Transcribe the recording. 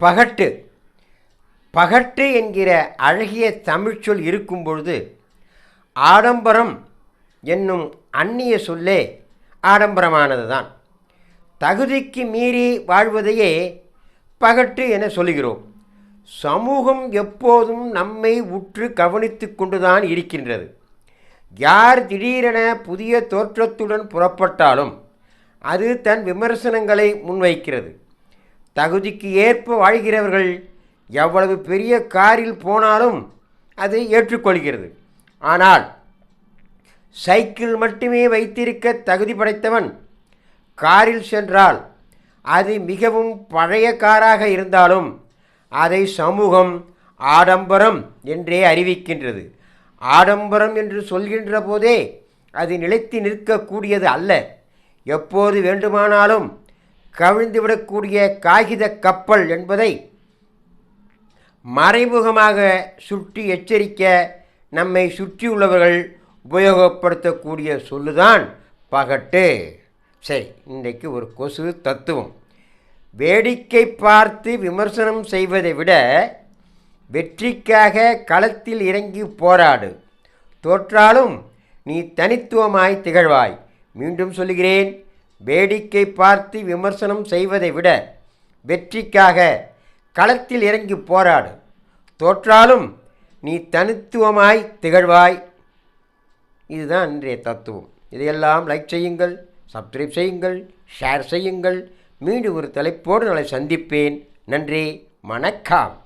பகட்டு. பகட்டு என்கிற அழகிய தமிழ்ச்சொல் இருக்கும் பொழுது ஆடம்பரம் என்னும் அந்நிய சொல்லே ஆடம்பரமானது தான் தகுதிக்கு மீறி வாழ்வதையே பகட்டு என சொல்கிறோம் சமூகம் எப்போதும் நம்மை உற்று கவனித்து கொண்டுதான் இருக்கின்றது. யார் திடீரென புதிய தோற்றத்துடன் புறப்பட்டாலும் அது தன் விமர்சனங்களை முன்வைக்கிறது. தகுதிக்கு ஏற்ப வாழ்கிறவர்கள் எவ்வளவு பெரிய காரில் போனாலும் அதை ஏற்றுக்கொள்கிறது. ஆனால் சைக்கிள் மட்டுமே வைத்திருக்க தகுதி படைத்தவன் காரில் சென்றால் அது மிகவும் பழைய காராக இருந்தாலும் அதை சமூகம் ஆடம்பரம் என்றே அறிவிக்கின்றது. ஆடம்பரம் என்று சொல்கின்ற போதே அது நிலைத்து நிற்கக்கூடியது அல்ல. எப்போது வேண்டுமானாலும் கவிழ்ந்துவிடக்கூடிய காகித கப்பல் என்பதை மறைமுகமாக சுட்டி எச்சரிக்க நம்மை சுற்றியுள்ளவர்கள் உபயோகப்படுத்தக்கூடிய சொல்லுதான் பகட்டு. சரி இன்றைக்கு ஒரு கொசு தத்துவம். வேடிக்கை பார்த்து விமர்சனம் செய்வதை விட வெற்றிக்காக களத்தில் இறங்கி போராடு. தோற்றாலும் நீ தனித்துவமாய் திகழ்வாய். மீண்டும் சொல்கிறேன் வேடிக்கை பார்த்து விமர்சனம் செய்வதை விட வெற்றிக்காக களத்தில் இறங்கி போராடு. தோற்றாலும் நீ தனித்துவமாய் திகழ்வாய். இதுதான் இன்றைய தத்துவம். இதையெல்லாம் லைக் செய்யுங்கள் சப்ஸ்கிரைப் செய்யுங்கள் ஷேர் செய்யுங்கள். மீண்டும் ஒரு தலைப்போடு நாளை சந்திப்பேன். நன்றி வணக்கம்.